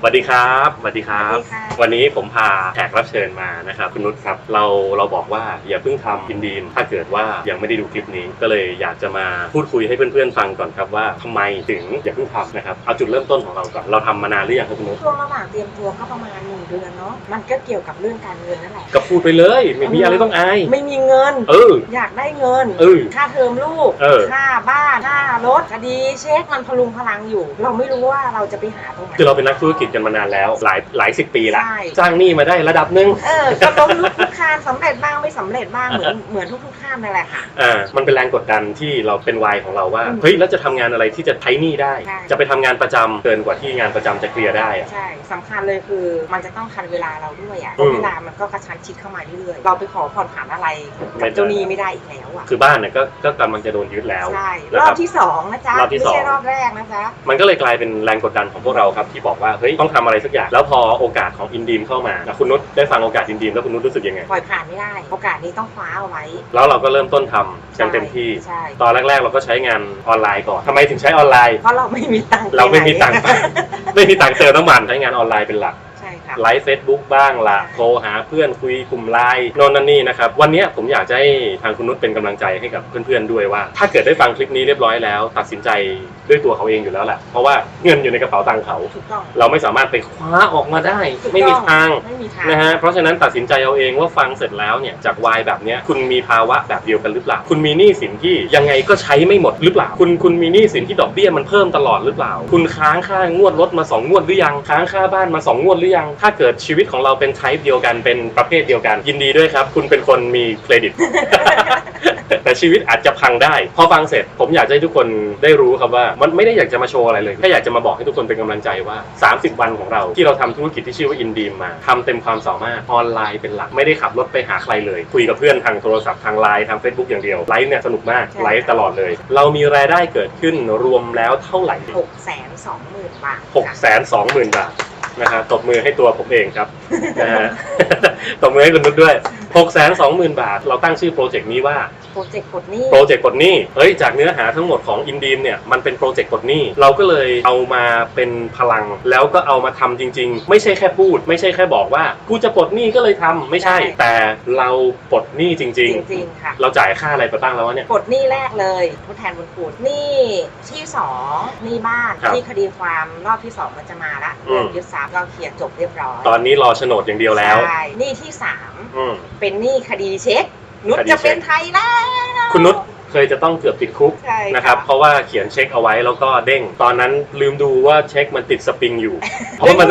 สวัสดีครับสวัสดีครับ สวัสดีค่ะ วันนี้ผมพาแขกรับเชิญมานะครับคุณนุชครับ เราเราบอกว่าอย่าเพิ่งทำอินดีมถ้าเกิดว่ายังไม่ได้ดูคลิปนี้ ก็เลยอยากจะมาพูดคุยให้เพื่อนๆฟังก่อนครับว่าทำไมถึงอย่าเพิ่งทำนะครับเอาจุดเริ่มต้นของเราก่อนเราทำมานานหรือยังครับคุณนุชช่วงระหว่างเตรียมตัวก็ประมาณหนึ่งเดือนเนาะมันก็เกี่ยวกับเรื่องการเงินนั่นแหละ ก็พูดไปเลยไม่มีอะไรต้องอายไม่มีเงิน เออ อยากได้เงิน เออ ค่าเทอมลูก เออ ค่าบ้าน ค่ารถคดีเช็คมันพลุงพลังอยู่ เราไม่รู้ว่าเราจะไปหาตรงไหน คือเราเป็นนักธุรกิจกันมานานแล้ว หลายหลายสิบปีละใช่ สร้างหนี้มาได้ระดับหนึ่งเออก็ล้มลุกคลุกคลานสำเร็จบ้างไม่สำเร็จบ้างเหมือนเหมือนทุกๆท่านนั่นแหละค่ะ อ่ามันเป็นแรงกดดันที่เราเป็นวัยของเราว่า อืมเฮ้ย แล้วจะทำงานอะไรที่จะใช้หนี้ได้ ใช่ จะไปทำงานประจำเกินกว่าที่งานประจำจะเคลียร์ได้อะ ใช่สำคัญเลยคือมันจะต้องทันเวลาเราด้วยอะเพอืราะมเวลามันก็กระชั้นชิดเข้ามาเรื่อยๆเราไปขอผ่อนผันอะไรไม่กับได้ เจ้าหนี้ไม่ได้อีกแล้วอะคือบ้านเนี่ยก็ก็กำลังจะโดนยึดแล้วใช่นะรคอรับบที่สองนะจ๊ะรอบที่ไม่ใช่สองรอบแรกนะจ๊ะ มันก็เลยกลายเป็นแรงกดดันของพวกเราครับที่บอกว่าเฮ้ยต้องทำอะไรสักอย่าง แล้วพอโอกาสของอินดีมเข้ามาแล้วคุณนุชได้ฟังโอกาสอินดีมแล้วคุณนุชรู้สึกยังไง ปล่อยผ่านไม่ได้ โอกาสนี้ต้องคว้าเอาไว้ แล้วเราก็เริ่มต้นทำกันเต็มที่ ใช่ ตอนแรก ๆ เราก็ใช้งานออนไลน์ก่อนทำไมถึงใช้ออนไลน์ เพราะเราไม่มีตังค์เราไม่มีตังค์ปไปไม่มีตังค์เติมน้ำมันใช้งานออนไลน์เป็นหลักใช่ค่ะ ไลฟ์เฟซบุ๊กบ้างละโทรหาเพื่อนคุยกลุ่มไลน์โน่นนั่นนี่นะครับ วันนี้ผมอยากจะให้ทางคุณนุชเป็นกำลังใจให้กับเพื่อนๆด้วยว่า ถ้าเกิดได้ฟังคลิปนี้เรียบร้อยแล้ว ตัดสินใจด้วยตัวเขาเองอยู่แล้วแหละเพราะว่าเงินอยู่ในกระเป๋าตังค์เขาถูกต้องเราไม่สามารถไปคว้าออกมาได้ถูกต้องไม่มีทาง่ะ นะฮะเพราะฉะนั้นตัดสินใจเอาเองว่าฟังเสร็จแล้วเนี่ยจากวายแบบเนี้ยคุณมีภาวะแบบเดียวกันหรือเปล่า คุณมีหนี้สินที่ยังไงก็ใช้ไม่หมดหรือเปล่า คุณคุณมีหนี้สินที่ดอกเบี้ยมันเพิ่มตลอดหรือเปล่า คุณค้างค่างวดรถมาสองงวดหรือยังค้างค่าบ้านมาสองงวดหรือยัง ถ้าเกิดชีวิตของเราเป็นไทป์เดียวกันเป็นประเภทเดียวกัน ยินดีด้วยครับ คุณเป็นคนมีเครดิต แต่ชีวิตอาจจะพังได้ พอฟังเสร็จผมอยากจะให้ทุกคนได้รู้ครับว่า มันไม่ได้อยากจะมาโชว์อะไรเลยแค่อยากจะมาบอกให้ทุกคนเป็นกำลังใจว่า 30 วันของเราที่เราทำธุรกิจที่ชื่อว่าอินดีมมาทำเต็มความสามารถออนไลน์เป็นหลักไม่ได้ขับรถไปหาใครเลย คุยกับเพื่อนทางโทรศัพท์ทางไลน์ทาง Facebook อย่างเดียวไลฟ์เนี่ยสนุกมากใช่ไลฟ์ตลอดเลย เรามีรายได้เกิดขึ้นรวมแล้วเท่าไหร่หกแสนสองหมื่นบาทหกแสนสองหมื่นบาทนะฮะตบมือให้ตัวผมเองครับนะฮะตบมือให้คุณนุชด้วยหกแสนสองหมื่นบาท เราตั้งชื่อโปรเจกต์นี้ว่าโป รเจกต์ปลดหนี้โปรเจกต์ปลดหนี้เฮ้ย จากเนื้อหาทั้งหมดของอินดีมเนี่ย มันเป็นโปรเจกต์ปลดหนี้ เราก็เลยเอามาเป็นพลัง แล้วก็เอามาทำจริง ๆ ไม่ใช่แค่พูด ไม่ใช่แค่บอกว่า กูจะปลดหนี้ก็เลยทำไม่ใช่ แต่เราปลดหนี้จริงจริงๆค่ะๆเราจ่ายค่าอะไรไปบ้างแล้ววะเนี่ย ปลดหนี้แรกเลยทดแทนบุญคุณหนี้ที่สองหนี้บ้านครับ ที่คดีความรอบที่สองมันจะมาละอืมเรื่องยึดทรัพย์ก็เคลียร์จบเรียบร้อยตอนนี้รอโฉนดอย่างเดียวแล้ว ใช่หนี้ที่สาม อืม เป็นหนี้คดีเช็ค นุชคดีเช็คจะเป็นไทยแล้ว คุณนุชเคยจะต้องเกือบติดคุกใช่นะครับ เพราะว่าเขียนเช็คเอาไว้แล้วก็เด้ง ตอนนั้นลืมดูว่าเช็คมันติดสปริงอยู่ เพราะมัน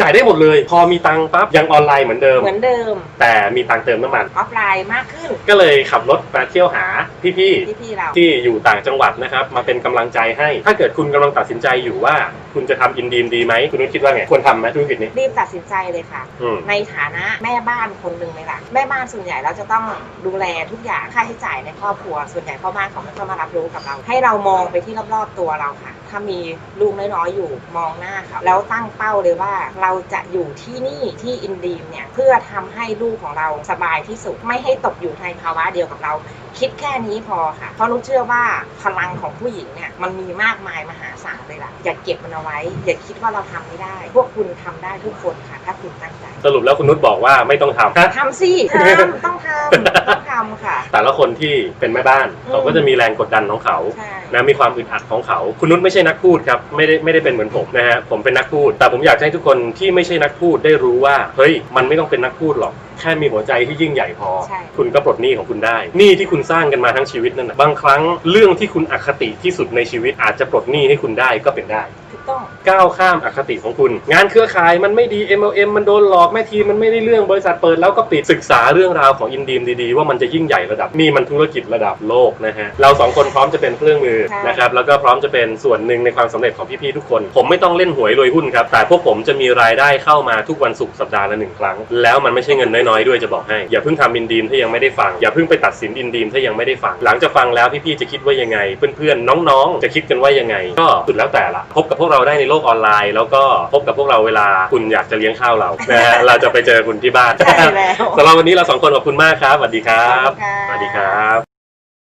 จ่ายได้หมดเลย พอมีตังค์ปั๊บยังออนไลน์เหมือนเดิม เหมือนเดิม แต่มีตังค์เติมน้ำมัน ออฟไลน์มากขึ้นก็เลยขับรถมาเที่ยวหาพี่ที่พี่เราๆที่อยู่ต่างจังหวัดนะครับ มาเป็นกำลังใจให้ ถ้าเกิดคุณกำลังตัดสินใจอยู่ว่า คุณจะทำอินดีมดีไหมคุณนุชคิดว่าไงควรทำไหมธุรกิจนี้ รีบตัดสินใจเลยค่ะ อืม ในฐานะแม่บ้านคนหนึ่งเลยล่ะ แม่บ้านส่วนใหญ่เราจะต้องดูแลทุกอย่างค่าใช้จ่ายในครอบครัว ส่วนใหญ่พ่อบ้านเขาไม่ค่อยมารับรู้กับเรา ให้เรามองไปที่รอบๆตัวเราค่ะ ถ้ามีลูกน้อยๆอยู่มองหน้าเขาแล้วตั้งเป้าเลยว่าเราจะอยู่ที่นี่ที่อินดีมเนี่ยเพื่อทำให้ลูกของเราสบายที่สุดไม่ให้ตกอยู่ในภาวะเดียวกับเรา คิดแค่นี้พอค่ะ เพราะรู้เชื่อว่าพลังของผู้หญิงเนี่ยมันมีมากมายมหาศาลเลยล่ะ อย่าเก็บมันเอาไว้ อย่าคิดว่าเราทำไม่ได้ พวกคุณทำได้ทุกคนค่ะ ถ้าคุณตั้งใจสรุปแล้วคุณนุชบอกว่าไม่ต้องทำฮะทำสิทำต้องทำต้องทำค่ะ แต่ละคนที่เป็นแม่บ้านอืมเขาก็จะมีแรงกดดันของเขาใช่นะมีความอึดอัดของเขา คุณนุชไม่ใช่นักพูดครับไม่ได้ไม่ได้เป็นเหมือนผมนะฮะผมเป็นนักพูด แต่ผมอยากให้ทุกคนที่ไม่ใช่นักพูดได้รู้ว่าเฮ้ยมันไม่ต้องเป็นนักพูดหรอกแค่มีหัวใจที่ยิ่งใหญ่พอ ใช่ คุณก็ปลดหนี้ของคุณได้หนี้ที่คุณสร้างกันมาทั้งชีวิตนั่นนะบางครั้งเรื่องที่คุณอคติที่สุดในชีวิตอาจจะปลดหนี้ให้คุณได้ก็เป็นได้ ถูกต้อง ก้าวข้ามอคติของคุณ งานเครือข่ายมันไม่ดี MLM มันโดนหลอกแม่ทีมมันไม่ได้เรื่องบริษัทเปิดแล้วก็ปิดศึกษาเรื่องราวของอินดีมดีๆ ว่ามันจะยิ่งใหญ่ระดับนี่มันธุรกิจระดับโลกนะฮะเราสองคนพร้อมจะเป็นเครื่องมือใช่ นะครับแล้วก็พร้อมจะเป็นส่วนหนึ่งในความสำเร็จของพี่ๆทุกคน ผมไม่ต้องเล่นหวยรวยหุ้นครับแต่พวกผมจะมีรายได้เข้ามาทุกวันศุกร์สัปดาห์ละหนึ่งครั้ง แล้วมันไม่ใช่เงินน้อยๆด้วยจะบอกให้ อย่าเพิ่งทำอินดีมถ้ายังไม่ได้ฟังอย่าเพิ่งไปตัดสินอินดีมถ้ายังไม่ได้ฟังหลังจากฟังแล้วพี่ๆจะคิดว่ายังไง เพื่อนๆน้องๆ จะคิดกันว่ายังไง ก็สุดแล้วแต่ละพบกับพวกเราได้ในโลกออนไลน์ แล้วก็พบกับพวกเราเวลาคุณอยากจะเลี้ยงข้าวเรานะฮะเราจะไปเจอคุณที่บ้านใช่แล้ว สำหรับวันนี้เราสองคนขอบคุณมากครับสวัสดีครับ ขอบคุณค่ะ สวัสดีครับ